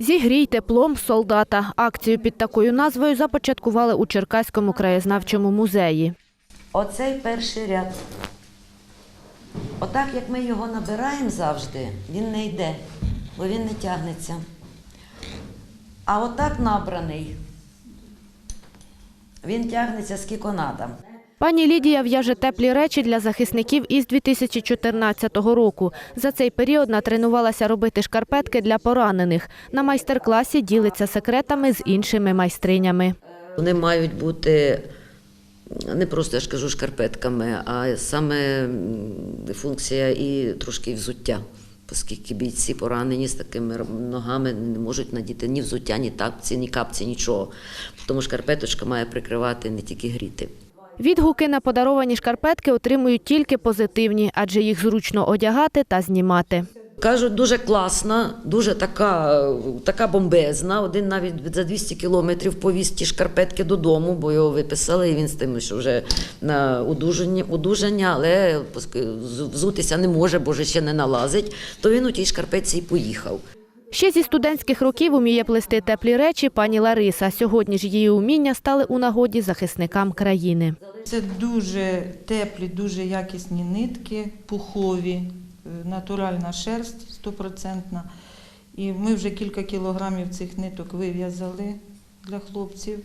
Зігрій теплом солдата. Акцію під такою назвою започаткували у Черкаському краєзнавчому музеї. Оцей перший ряд. Отак, як ми його набираємо завжди, він не йде, бо він не тягнеться. А отак набраний, він тягнеться скільки надо. Пані Лідія в'яже теплі речі для захисників із 2014 року. За цей період натренувалася робити шкарпетки для поранених. На майстер-класі ділиться секретами з іншими майстринями. Вони мають бути не просто, я ж кажу, шкарпетками, а саме функція і трошки взуття. Оскільки бійці поранені з такими ногами не можуть надіти ні взуття, ні тапці, ні капці, нічого. Тому шкарпеточка має прикривати не тільки гріти. Відгуки на подаровані шкарпетки отримують тільки позитивні, адже їх зручно одягати та знімати. Кажуть, дуже класна, дуже така, така бомбезна. Один навіть за 200 кілометрів повіз ті шкарпетки додому, бо його виписали, і він з тим, що вже на одужання, одужання але взутися не може, бо вже ще не налазить. То він у тій шкарпетці і поїхав. Ще зі студентських років уміє плести теплі речі пані Лариса. Сьогодні ж її уміння стали у нагоді захисникам країни. Це дуже теплі, дуже якісні нитки, пухові, е, натуральна шерсть стопроцентна. І ми вже кілька кілограмів цих ниток вив'язали для хлопців.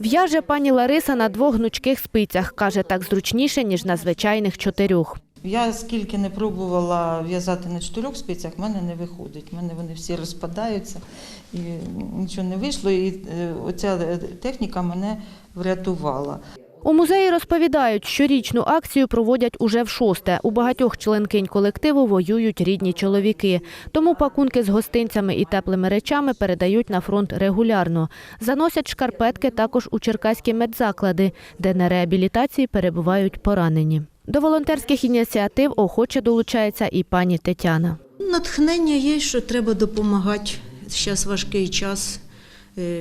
В'яже пані Лариса на двох гнучких спицях. Каже, так зручніше, ніж на звичайних чотирьох. Я скільки не пробувала в'язати на чотирьох спицях, в мене не виходить. В мене вони всі розпадаються і нічого не вийшло. І е, оця е, техніка мене врятувала. У музеї розповідають, щорічну акцію проводять уже в шосте. У багатьох членкинь колективу воюють рідні чоловіки. Тому пакунки з гостинцями і теплими речами передають на фронт регулярно. Заносять шкарпетки також у черкаські медзаклади, де на реабілітації перебувають поранені. До волонтерських ініціатив охоче долучається і пані Тетяна. Натхнення є, що треба допомагати. Зараз важкий час,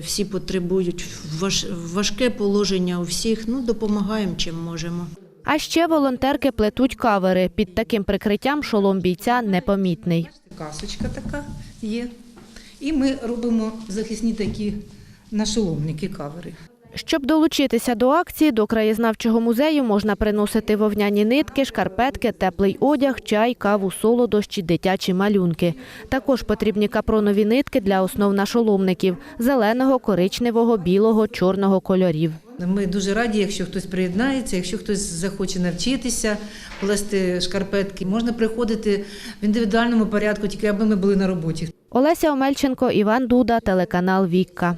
всі потребують важ- важке положення у всіх. Ну, допомагаємо чим можемо. А ще волонтерки плетуть кавери. Під таким прикриттям шолом бійця непомітний. касочка така є. І ми робимо захисні такі нашоломники кавери. Щоб долучитися до акції, до краєзнавчого музею можна приносити вовняні нитки, шкарпетки, теплий одяг, чай, каву, солодощі, дитячі малюнки. Також потрібні капронові нитки для основ нашоломників – зеленого, коричневого, білого, чорного кольорів. Ми дуже раді, якщо хтось приєднається, якщо хтось захоче навчитися плести шкарпетки. Можна приходити в індивідуальному порядку, тільки аби ми були на роботі. Олеся Омельченко, Іван Дуда, телеканал «Вікка».